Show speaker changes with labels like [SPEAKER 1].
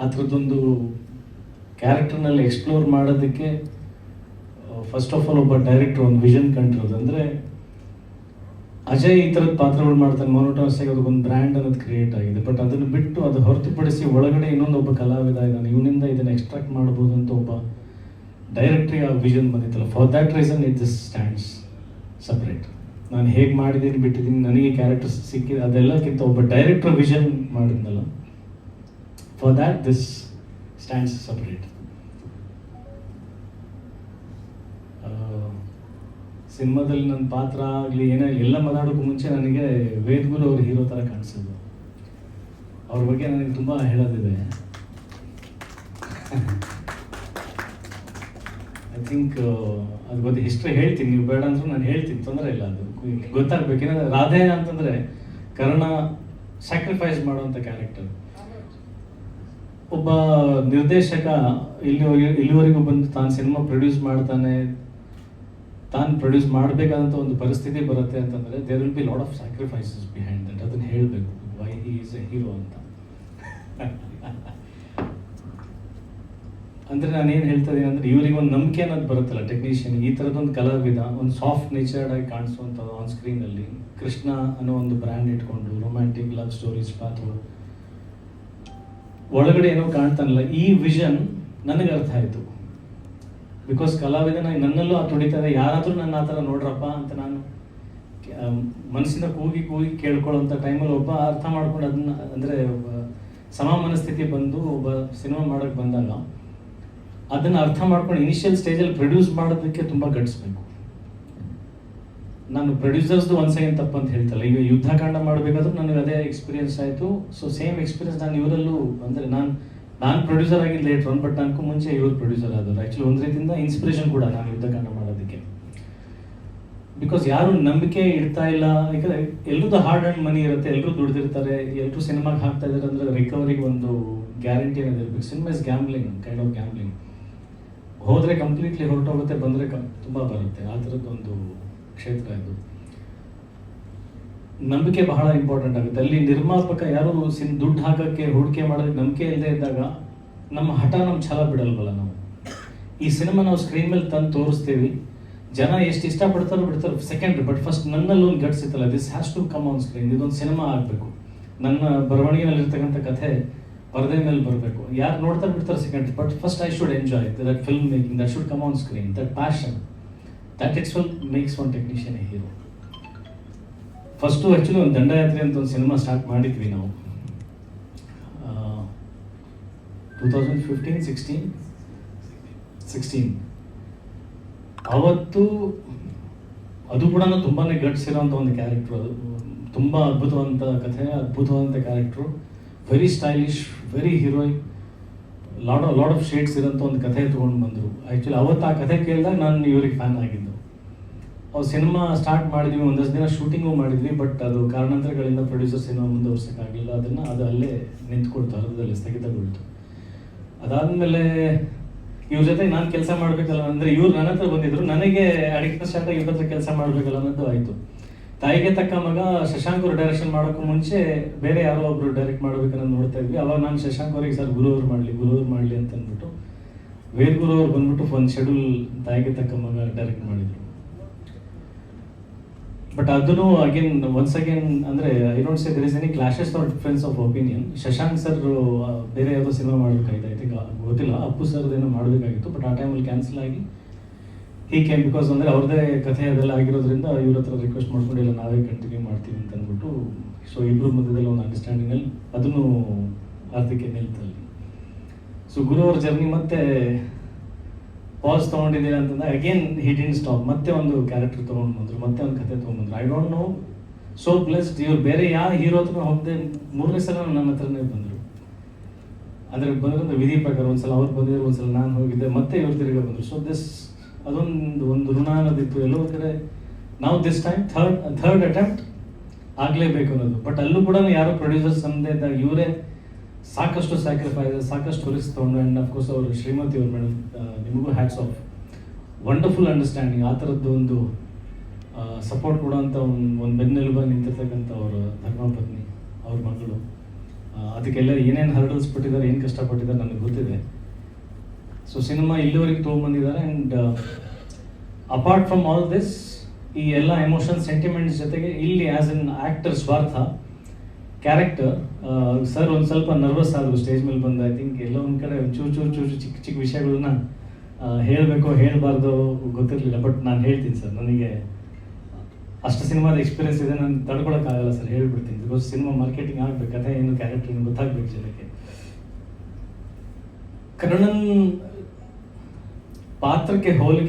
[SPEAKER 1] ಆ ಥರದ್ದೊಂದು ಕ್ಯಾರೆಕ್ಟರ್ನಲ್ಲಿ ಎಕ್ಸ್ಪ್ಲೋರ್ ಮಾಡೋದಕ್ಕೆ ಫಸ್ಟ್ ಆಫ್ ಆಲ್ ಒಬ್ಬ ಡೈರೆಕ್ಟರ್ ಒಂದು ವಿಷನ್ ಕಂಡಿರೋದು. ಅಂದರೆ ಅಜಯ್ ಈ ಥರದ ಪಾತ್ರಗಳು ಮಾಡ್ತಾನೆ. ಮೊನೋಟೋಸ್ ಆಗಿ ಅದಕ್ಕೊಂದು ಬ್ರ್ಯಾಂಡ್ ಅನ್ನೋದು ಕ್ರಿಯೇಟ್ ಆಗಿದೆ. ಬಟ್ ಅದನ್ನು ಬಿಟ್ಟು ಅದು ಹೊರತುಪಡಿಸಿ ಒಳಗಡೆ ಇನ್ನೊಂದು ಒಬ್ಬ ಕಲಾವಿದ ಇದ್ದಾನೆ. ಇವನಿಂದ ಇದನ್ನು ಎಕ್ಸ್ಟ್ರಾಕ್ಟ್ ಮಾಡ್ಬೋದು ಅಂತ ಒಬ್ಬ ಡೈರೆಕ್ಟ್ರಿಗೆ ಆ vision ಬಂದಿತ್ತಲ್ಲ. For that reason it this stands separate ನಾನು ಹೇಗೆ ಮಾಡಿದ್ದೀನಿ, ಬಿಟ್ಟಿದ್ದೀನಿ, ನನಗೆ ಕ್ಯಾರೆಕ್ಟರ್ಸ್ ಸಿಕ್ಕಿದೆ, ಅದೆಲ್ಲಕ್ಕಿಂತ ಒಬ್ಬ ಡೈರೆಕ್ಟರ್ ವಿಷನ್ ಮಾಡಿದ್ನಲ್ಲ. For that this stands separate. ಸಿನಿಮಾದಲ್ಲಿ ನನ್ನ ಪಾತ್ರ ಆಗಲಿ, ಏನೇ ಎಲ್ಲ ಮಾತಾಡೋಕ್ಕೂ ಮುಂಚೆ ನನಗೆ ವೇದ್ಗುರು ಅವ್ರ ಹೀರೋ ಥರ ಕಾಣಿಸೋದು ಅವ್ರ ಬಗ್ಗೆ ನನಗೆ ತುಂಬ ಹೇಳೋದಿದೆ. ಐ ಥಿಂಕ್ ಅದ್ರ ಬಗ್ಗೆ ಹಿಸ್ಟ್ರಿ ಹೇಳ್ತೀನಿ. ನೀವು ಬೇಡ ಅಂದ್ರೂ ನಾನು ಹೇಳ್ತೀನಿ. ತೊಂದರೆ ಇಲ್ಲ ಅದು. ಗೊತ್ತಾಗ್ಬೇಕು. ಏನಂದ್ರೆ ರಾಧೆ ಅಂತಂದರೆ ಕರ್ಣ ಸ್ಯಾಕ್ರಿಫೈಸ್ ಮಾಡುವಂಥ ಕ್ಯಾರೆಕ್ಟರ್ ಒಬ್ಬ ನಿರ್ದೇಶಕ ಇಲ್ಲಿವರೆಗೆ ಇಲ್ಲಿವರೆಗೂ ಬಂದು ತಾನು ಸಿನಿಮಾ ಪ್ರೊಡ್ಯೂಸ್ ಮಾಡ್ತಾನೆ, ತಾನು ಪ್ರೊಡ್ಯೂಸ್ ಮಾಡಬೇಕಾದಂಥ ಒಂದು ಪರಿಸ್ಥಿತಿ ಬರುತ್ತೆ ಅಂತಂದರೆ there will be lot of sacrifices behind that ಅದನ್ನು ಹೇಳಬೇಕು why he is a hero ಅಂತ. ಅಂದರೆ ನಾನು ಏನು ಹೇಳ್ತಾ ಇದ್ದೀನಿ ಅಂದರೆ ಇವರಿಗೆ ಒಂದು ನಂಬಿಕೆ ಅನ್ನೋದು ಬರುತ್ತಲ್ಲ ಟೆಕ್ನಿಷಿಯನ್ ಈ ಥರದೊಂದು ಕಲಾವಿದ, ಒಂದು ಸಾಫ್ಟ್ ನೇಚರ್ಡ್ ಆಗಿ ಕಾಣಿಸುವಂಥದ್ದು ಆನ್ ಸ್ಕ್ರೀನಲ್ಲಿ ಕೃಷ್ಣ ಅನ್ನೋ ಒಂದು ಬ್ರ್ಯಾಂಡ್ ಇಟ್ಕೊಂಡು ರೊಮ್ಯಾಂಟಿಕ್ ಲವ್ ಸ್ಟೋರೀಸ್ ಪಾತ್ರ ಒಳಗಡೆ ಏನೋ ಕಾಣ್ತಾನಲ್ಲ, ಈ ವಿಷನ್ ನನಗೆ ಅರ್ಥ ಆಯಿತು. ಬಿಕಾಸ್ ಕಲಾವಿದನ ನನ್ನಲ್ಲೂ ಆ ತುಡಿತಾರೆ ಯಾರಾದರೂ ನನ್ನ ಆ ಥರ ನೋಡ್ರಪ್ಪ ಅಂತ ನಾನು ಮನಸ್ಸಿನ ಕೂಗಿ ಕೂಗಿ ಕೇಳ್ಕೊಳ್ಳೋಂಥ ಟೈಮಲ್ಲಿ ಒಬ್ಬ ಅರ್ಥ ಮಾಡ್ಕೊಂಡು ಅದನ್ನ, ಅಂದರೆ ಸಮ ಮನಸ್ಥಿತಿ ಬಂದು ಒಬ್ಬ ಸಿನಿಮಾ ಮಾಡೋಕ್ಕೆ ಬಂದಾಗ ಅದನ್ನು ಅರ್ಥ ಮಾಡ್ಕೊಂಡು ಇನಿಷಿಯಲ್ ಸ್ಟೇಜಲ್ಲಿ ಪ್ರೊಡ್ಯೂಸ್ ಮಾಡೋದಕ್ಕೆ ತುಂಬ ಗಟ್ಟಿಸ್ಬೇಕು ನಾನು ಪ್ರೊಡ್ಯೂಸರ್ಸ್ದು ಒಂದು ಸೆಕೆಂಡ್ ತಪ್ಪು ಅಂತ ಹೇಳ್ತಲ್ಲ, ಈಗ ಯುದ್ಧಕಾಂಡ ಮಾಡಬೇಕಾದ್ರೂ ನನಗೆ ಅದೇ ಎಕ್ಸ್ಪೀರಿಯನ್ಸ್ ಆಯಿತು. ಸೊ ಸೇಮ್ ಎಕ್ಸ್ಪೀರಿಯನ್ಸ್ ನಾನು ಇವರಲ್ಲೂ, ಅಂದರೆ ನಾನು ನಾನು ಪ್ರೊಡ್ಯೂಸರ್ ಆಗಿ ಲೇಟ್ರ್ ಒನ್ ಬಟ್ ನನಗೂ ಮುಂಚೆ ಇವರು ಪ್ರೊಡ್ಯೂಸರ್ ಆದರು ಆ್ಯಕ್ಚುಲಿ ಒಂದು ರೀತಿಯಿಂದ ಇನ್ಸ್ಪಿರೇಷನ್ ಕೂಡ ನಾನು ಯುದ್ಧಕಾಂಡ ಮಾಡೋದಕ್ಕೆ. ಬಿಕಾಸ್ ಯಾರು ನಂಬಿಕೆ ಇಡ್ತಾ ಇಲ್ಲ, ಯಾಕಂದರೆ ಎಲ್ಲರದ್ದು ಹಾರ್ಡ್ ಆ್ಯಂಡ್ ಮನಿ ಇರುತ್ತೆ ಎಲ್ಲರೂ ದುಡ್ದಿರ್ತಾರೆ ಎಲ್ಲರೂ ಸಿನಿಮಾಗೆ ಹಾಕ್ತಾ ಇದ್ದಾರೆ ಅಂದರೆ ರಿಕವರಿಗೆ ಒಂದು ಗ್ಯಾರಂಟಿ ಅನ್ನೋದು ಇರಬೇಕು. Cinema is gambling kind of gambling ಹೋದರೆ ಕಂಪ್ಲೀಟ್ಲಿ ಹೊರಟೋಗುತ್ತೆ, ಬಂದರೆ ಕಮ್ ತುಂಬ ಬರುತ್ತೆ. ಆ ಥರದ್ದೊಂದು ಕ್ಷೇತ್ರ ಇದು. ನಂಬಿಕೆ ಬಹಳ ಇಂಪಾರ್ಟೆಂಟ್ ಆಗುತ್ತೆ. ಅಲ್ಲಿ ನಿರ್ಮಾಪಕ ಯಾರು ಸಿನ್ ದುಡ್ಡು ಹಾಕೋಕ್ಕೆ, ಹೂಡಿಕೆ ಮಾಡೋದಕ್ಕೆ ನಂಬಿಕೆ ಇಲ್ಲದೆ ಇದ್ದಾಗ ನಮ್ಮ ಹಠ ನಮ್ಮ ಛಲ ಬಿಡಲ್ವಲ್ಲ ನಾವು. ಈ ಸಿನಿಮಾ ನಾವು ಸ್ಕ್ರೀನ್ ಮೇಲೆ ತಂದು ತೋರಿಸ್ತೀವಿ. ಜನ ಎಷ್ಟು ಇಷ್ಟಪಡ್ತಾರೋ ಬಿಡ್ತಾರೋ ಸೆಕೆಂಡ್ರಿ ಬಟ್ ಫಸ್ಟ್ ನನ್ನಲ್ಲಿ ಒಂದು guts this has to come on screen ಇದೊಂದು ಸಿನಿಮಾ ಆಗಬೇಕು. ನನ್ನ ಬರವಣಿಗೆಯಲ್ಲಿರ್ತಕ್ಕಂಥ ಕಥೆ ಪರದೆ ಮೇಲೆ ಬರಬೇಕು. ಯಾರು ನೋಡ್ತಾ ಬಿಡ್ತಾರೆ second but first I should enjoy that film making that should come on screen that passion that it's will makes one technician hero first actually ಒಂದು ದಂಡಯಾತ್ರೆ ಅಂತ ಒಂದು ಸಿನಿಮಾ ಸ್ಟಾರ್ಟ್ ಮಾಡಿದ್ವಿ ನಾವು. Two thousand fifteen sixteen sixteen ಅವತ್ತು ಅದು ಕೂಡ ತುಂಬಾ ಗಟ್ಸ್ ಇರೋಂಥ ಒಂದು ಕ್ಯಾರೆಕ್ಟ್ರು ಅದು. ತುಂಬ ಅದ್ಭುತವಂತ ಕಥೆ ಅದ್ಭುತವಾದಂಥ character very stylish very heroic lot lot of shades ಇರೋಂಥ ಒಂದು ಕಥೆ ತೊಗೊಂಡು ಬಂದರು. ಆ್ಯಕ್ಚುಲಿ ಅವತ್ತು ಆ ಕಥೆ ಕೇಳಿದಾಗ ನಾನು ಇವರಿಗೆ ಫ್ಯಾನ್ ಆಗಿದ್ದು. ಅವ್ರು ಸಿನಿಮಾ ಸ್ಟಾರ್ಟ್ ಮಾಡಿದ್ವಿ, ಒಂದಷ್ಟು ದಿನ ಶೂಟಿಂಗು ಮಾಡಿದ್ವಿ ಬಟ್ ಅದು ಕಾರಣಾಂತರಗಳಿಂದ ಪ್ರೊಡ್ಯೂಸರ್ ಸಿನಿಮಾ ಮುಂದುವರ್ಸೋಕ್ಕಾಗಲಿಲ್ಲ ಅದನ್ನು ಅದು ಅಲ್ಲೇ ನಿಂತ್ಕೊಳ್ತು, ಅರ್ಧದಲ್ಲಿ ಸ್ಥಗಿತಗೊಳ್ತು. ಅದಾದಮೇಲೆ ಇವ್ರ ಜೊತೆ ನಾನು ಕೆಲಸ ಮಾಡಬೇಕಲ್ಲ, ಅಂದರೆ ಇವ್ರು ನನ್ನ ಹತ್ರ ಬಂದಿದ್ರು, ನನಗೆ ಅಡಿಕೆ ಸ್ಟಾರ್ಟಾಗಿ ಇವ್ರ ಹತ್ರ ಕೆಲಸ ಮಾಡಬೇಕಲ್ಲ ಅನ್ನೋದು ಆಯಿತು. ತಾಯಿಗೆ ತಕ್ಕ ಮಗ ಶಶಾಂಕ್ ಅವ್ರು ಡೈರೆಕ್ಷನ್ ಮಾಡೋಕ್ಕೂ ಮುಂಚೆ ಬೇರೆ ಯಾರೋ ಒಬ್ರು ಡೈರೆಕ್ಟ್ ಮಾಡ್ಬೇಕನ್ನೋದು ನೋಡ್ತಾ ಇದ್ವಿ. ಅವಾಗ ನಾನು ಶಶಾಂಕ್ ಅವರಿಗೆ ಸರ್ ಗುರು ಅವ್ರು ಮಾಡಲಿ ಗುರು ಅವ್ರು ಮಾಡಲಿ ಅಂತ ಅಂದ್ಬಿಟ್ಟು ವೇರ್ ಗುರು ಅವ್ರು ಬಂದ್ಬಿಟ್ಟು ಒಂದು ಶೆಡ್ಯೂಲ್ ತಾಯಿಗೆ ತಕ್ಕ ಮಗ ಡೈರೆಕ್ಟ್ ಮಾಡಿದ್ರು. ಬಟ್ ಅದನ್ನು ಅಗೇನ್ ಒನ್ಸ್ ಅಗೇನ್ ಅಂದರೆ I don't say there is any clashes or difference of opinion Shashank sir ಬೇರೆ ಯಾವುದೋ ಸಿನಿಮಾ ಮಾಡಬೇಕಾಗಿತ್ತು ಐ ಥಿಂಕ್ ಗೊತ್ತಿಲ್ಲ. ಅಪ್ಪು ಸರ್ ಏನೋ ಮಾಡಬೇಕಾಗಿತ್ತು ಬಟ್ ಆ ಟೈಮಲ್ಲಿ ಕ್ಯಾನ್ಸಲ್ ಆಗಿ ಹೀ ಕ್ಯಾನ್ ಬಿಕಾಸ್ ಅಂದರೆ ಅವ್ರದ್ದೇ ಕಥೆ ಅದೆಲ್ಲ ಆಗಿರೋದ್ರಿಂದ ಇವ್ರ ಹತ್ರ ರಿಕ್ವೆಸ್ಟ್ ಮಾಡ್ಕೊಂಡಿಲ್ಲ, ನಾವೇ ಕಂಟಿನ್ಯೂ ಮಾಡ್ತೀವಿ ಅಂತ ಅಂದ್ಬಿಟ್ಟು ಸೊ ಇಬ್ಬರ ಮಧ್ಯದಲ್ಲಿ ಒಂದು ಅಂಡರ್ಸ್ಟ್ಯಾಂಡಿಂಗಲ್ಲಿ ಅದನ್ನು ಆರ್ಥಿಕ ನಿಲ್ತಲ್ಲಿ ಸೊ ಗುರು ಅವ್ರ ಜರ್ನಿ ಮತ್ತೆ ಪಾಸ್ ತೊಗೊಂಡಿದ್ದೀರಾ ಅಂತಂದ್ರೆ ಅಗೇನ್ ಹಿಟ್ ಇನ್ ಸ್ಟಾಪ್ ಮತ್ತೆ ಒಂದು ಕ್ಯಾರೆಕ್ಟರ್ ತೊಗೊಂಡು ಬಂದರು, ಮತ್ತೆ ಒಂದು ಕತೆ ತೊಗೊಂಡ್ಬಂದ್ರು I don't know so plus ಇವ್ರು ಬೇರೆ ಯಾವ ಹೀರೋ ಹತ್ರ ಹೋಗದೆ ಮೂರನೇ ಸಲ ನನ್ನ ಹತ್ರನೇ ಬಂದರು. ಅಂದರೆ ಬಂದ್ರೆ ವಿಧಿ ಪ್ರಕಾರ ಒಂದ್ಸಲ ಅವ್ರು ಬಂದಿದ್ರು, ಒಂದ್ಸಲ ನಾನು ಹೋಗಿದ್ದೆ, ಮತ್ತೆ ಇವ್ರು ತಿರುಗಿ ಬಂದರು. ಸೊ ದಿಸ್ ಅದೊಂದು ಒಂದು ಋಣ ಅನ್ನೋದಿತ್ತು ಎಲ್ಲೋ ಕಡೆ ನಾವು this time third third attempt ಆಗಲೇಬೇಕು ಅನ್ನೋದು. ಬಟ್ ಅಲ್ಲೂ ಕೂಡ ಯಾರೋ ಪ್ರೊಡ್ಯೂಸರ್ಸ್ ಅಂದೇ ಇವರೇ ಸಾಕಷ್ಟು ಸ್ಯಾಕ್ರಿಫೈಸ್ ಸಾಕಷ್ಟು ರಿಸ್ಕ್ ತೊಗೊಂಡು ಆ್ಯಂಡ್ ಅಫ್ಕೋರ್ಸ್ ಅವರು ಶ್ರೀಮತಿ ಅವರು ಮೇಡಮ್ ನಿಮಗೂ ಹ್ಯಾಟ್ಸ್ ಆಫ್ ವಂಡರ್ಫುಲ್ ಅಂಡರ್ಸ್ಟ್ಯಾಂಡಿಂಗ್ ಆ ಥರದ್ದು ಒಂದು ಸಪೋರ್ಟ್ ಕೊಡೋಂಥ ಒಂದು ಒಂದು ಬೆನ್ನೆಲುಬ ನಿಂತಿರ್ತಕ್ಕಂಥ ಅವರ ಧರ್ಮಪತ್ನಿ, ಅವ್ರ ಮಕ್ಕಳು ಅದಕ್ಕೆಲ್ಲ ಏನೇನು ಹರ್ಡಲ್ಸ್ ಏನು ಕಷ್ಟಪಟ್ಟಿದ್ದಾರೆ ನನಗೆ ಗೊತ್ತಿದೆ. ಸೊ ಸಿನಿಮಾ ಇಲ್ಲಿವರೆಗೆ ತೊಗೊಂಡ್ಬಂದಿದ್ದಾರೆ and apart from all this ಈ ಎಲ್ಲ ಎಮೋಷನ್ ಸೆಂಟಿಮೆಂಟ್ಸ್ ಜೊತೆಗೆ ಇಲ್ಲಿ ಆ್ಯಸ್ ಎನ್ ಆ್ಯಕ್ಟರ್ ಸ್ವಾರ್ಥ ಕ್ಯಾರೆಕ್ಟರ್ ಸರ್ ಒಂದು ಸ್ವಲ್ಪ ನರ್ವಸ್ ಆದರು ಸ್ಟೇಜ್ ಮೇಲೆ ಬಂದು ಐ ಥಿಂಕ್ ಎಲ್ಲೋ ಒಂದು ಕಡೆ ಚೂರು ಚೂರು ಚೂರು ಚಿಕ್ಕ ಚಿಕ್ಕ ವಿಷಯಗಳನ್ನ ಹೇಳಬೇಕು, ಹೇಳಬಾರ್ದು ಗೊತ್ತಿರಲಿಲ್ಲ ಬಟ್ ನಾನು ಹೇಳ್ತೀನಿ ಸರ್ ನನಗೆ ಅಷ್ಟು ಸಿನಿಮಾದ ಎಕ್ಸ್ಪೀರಿಯನ್ಸ್ ಇದೆ, ನಾನು ತಡ್ಕೊಳಕ್ಕಾಗಲ್ಲ ಸರ್ ಹೇಳ್ಬಿಡ್ತೀನಿ. ಬಿಕಾಸ್ ಸಿನಿಮಾ ಮಾರ್ಕೆಟಿಂಗ್ ಆಗಬೇಕು ಕಥೆ ಏನು ಕ್ಯಾರೆಕ್ಟರ್ ಗೊತ್ತಾಗ್ಬೇಕು ಜನಕ್ಕೆ. ಕರ್ಣನ್ पात्र के होल